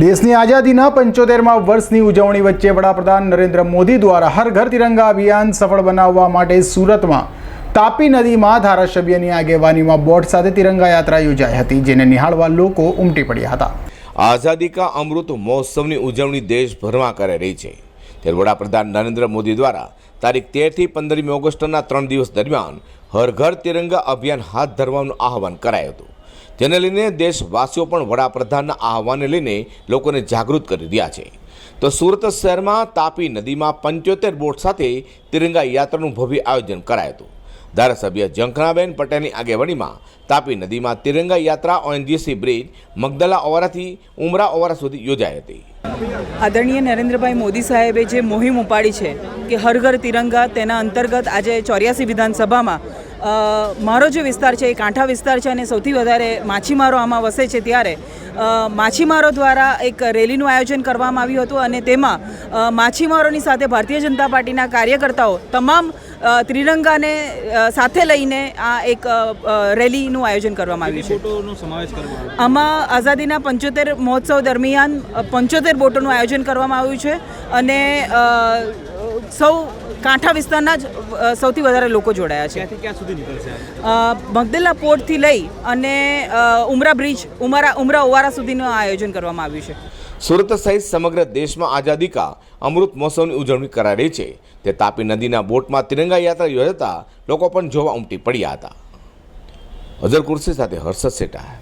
દેશની આઝાદીના પંચોતેરમાં વર્ષની ઉજવણી વચ્ચે વડાપ્રધાન નરેન્દ્ર મોદી દ્વારા હર ઘર તિરંગા અભિયાન સફળ બનાવવા માટે સુરતમાં તાપી નદીમાં ધારાસભ્યની આગેવાનીમાં બોટ સાથે તિરંગા યાત્રા યોજાઈ હતી, જેને નિહાળવા લોકો ઉમટી પડ્યા હતા. આઝાદી કા અમૃત મહોત્સવની ઉજવણી દેશભરમાં કરાઈ રહી છે. ત્યારે વડાપ્રધાન નરેન્દ્ર મોદી દ્વારા તારીખ તેરથી પંદરમી ઓગસ્ટના ત્રણ દિવસ દરમિયાન હર ઘર તિરંગા અભિયાન હાથ ધરવાનું આહવાન કરાયું હતું. જેને લઈને દેશવાસીઓ પણ વડાપ્રધાનના આહવાનને લઈને લોકોને જાગૃત કરી રહ્યા છે. તો સુરત શહેરમાં તાપી નદીમાં પંચોતેર બોટ સાથે તિરંગા યાત્રાનું ભવ્ય આયોજન કરાયું હતું. ધારાસભ્ય જંખનાબેન પટેલની આગેવાનીમાં તાપી નદીમાં તિરંગા યાત્રા ઓએનજીસી બ્રિજ, મગદલા ઓવારાથી ઉમરા ઓવારા સુધી યોજાઈ હતી. આદરણીય નરેન્દ્રભાઈ મોદી સાહેબે જે મુહિમ ઉપાડી છે કે હર ઘર તિરંગા તેના અંતર્ગત આજે ચોર્યાસી વિધાનસભામાં મારો જે વિસ્તાર છે એ કાંઠા વિસ્તાર છે અને સૌથી વધારે માછીમારો આમાં વસે છે ત્યારે માછીમારો દ્વારા એક રેલીનું આયોજન કરવામાં આવ્યું હતું અને તેમાં માછીમારોની સાથે ભારતીય જનતા પાર્ટીના કાર્યકર્તાઓ તમામ ત્રિરંગાને સાથે લઈને આ એક રેલીનું આયોજન કરવામાં આવ્યું છે. આમાં આઝાદીના પંચોતેર મહોત્સવ દરમિયાન પંચોતેર બોટોનું આયોજન કરવામાં આવ્યું છે અને સૌ કાંઠા વિસ્તારના જ સૌથી વધારે લોકો જોડાયા છે. ક્યાં સુધી નીકળશે મગદેલા પોર્ટથી લઈ અને ઉમરા બ્રિજ ઉમરા ઉમરા ઓવારા સુધીનું આયોજન કરવામાં આવ્યું છે. સુરત સહિત સમગ્ર દેશમાં આઝાદી કા અમૃત મહોત્સવની ઉજવણી કરાઈ રહી છે. તે તાપી નદીના બોટમાં તિરંગા યાત્રા યોજાતા લોકો પણ જોવા ઉમટી પડ્યા હતા. અઝર કુર્સી સાથે હર્ષદ સેટા.